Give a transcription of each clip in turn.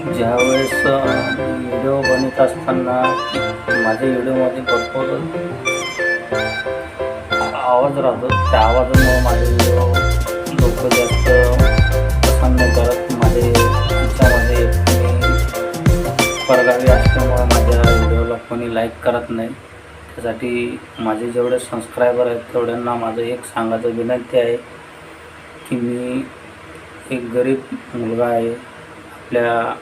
ज्यावेळेस व्हिडिओ बनवत असताना माझ्या व्हिडिओमध्ये भरपूर आवाज राहतो. त्या आवाजामुळे माझे व्हिडिओ लोक जास्त पसंत करत माझे याच्यामध्ये परगावी असल्यामुळे माझ्या व्हिडिओला कोणी लाईक करत नाही. त्यासाठी माझे जेवढे सबस्क्रायबर आहेत तेवढ्यांना माझं एक सांगायचं विनंती आहे की मी एक गरीब मुलगा आहे. आपल्या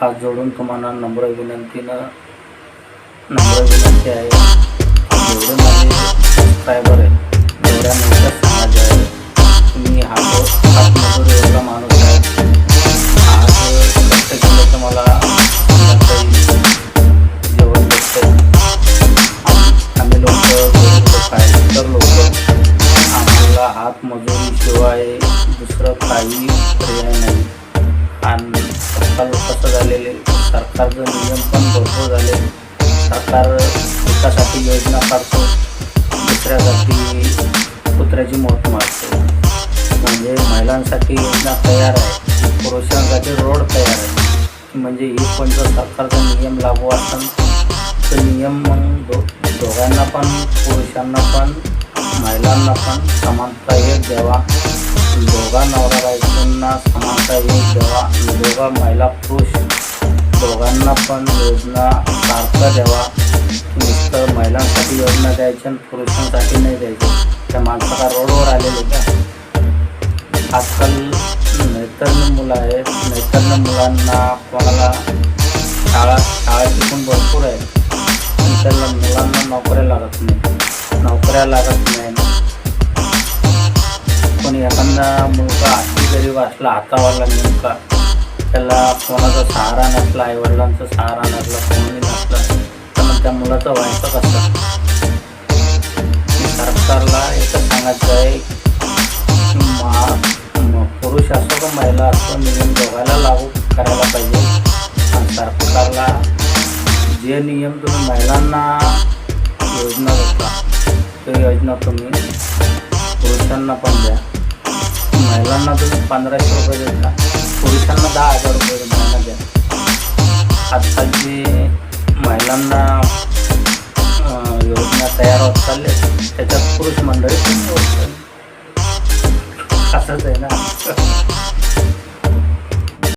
हात जोडून तुम्हाला नम्र विनंतीनं नम्र विनंती आहे. की जेवढे माझे सबस्क्रायबर आहेत जेवढ्या मोठ्या समाज आहे तुम्ही हा मजूर एवढा माणूस आहे. आज कष्ट केलं तर मला जेवण भेटतं आम्ही लोक गरीब लोक लोक. आम्हाला हात मजुरीशिवाय दुसरं काही पर्याय नाही. आणि सरकार कसं झालेले सरकारचं नियम पण भरपूर झाले सरकार एकासाठी योजना काढतो दुसऱ्यासाठी कुत्र्याची मौत मारतो म्हणजे महिलांसाठी योजना तयार आहे पुरुषांसाठी रोड तयार आहे. म्हणजे ही पण जर सरकारचा नियम लागू असेल तर नियम मग दो दोघांना पण पुरुषांना पण महिलांना पण समानता हे द्यावा. दोघा नवरा बायकोंना समानता एक द्यावा दोघा महिला पुरुष दोघांना पण योजना सारखा द्यावा नुसतं महिलांसाठी योजना द्यायची आणि पुरुषांसाठी नाही द्यायची त्या माणसाला रोडवर आलेले का? आजकाल नैतन्य मुलं आहेत. नैतन्य मुलांना कोणाला शाळा शाळा शिकून भरपूर आहे पण त्याला मुलांना नोकऱ्या लागत नाही नोकऱ्या लागत नाही एखादा मुलगा अति गरीब असला हातावाला नेमका त्याला कोणाचा सहारा नसला आईवडिलांचा सहारा नसला कोणी नसला तर मग त्या मुलाचं व्हायचं कसं? सरकारला एकच सांगायचं आहे की मा पुरुष असो का महिला असो नियम दोघायला लागू करायला पाहिजे. आणि सरकारला जे नियम तुम्ही महिलांना योजना देता ते योजना तुम्ही पुरुषांना पण द्या. महिलांना तुम्ही पंधराशे रुपये देता. पुरुषांना दहा हजार रुपये महिला द्या. आजकालची महिलांना योजना तयार होत चालले त्याच्यात पुरुष मंडळी होत चालली असंच आहे ना?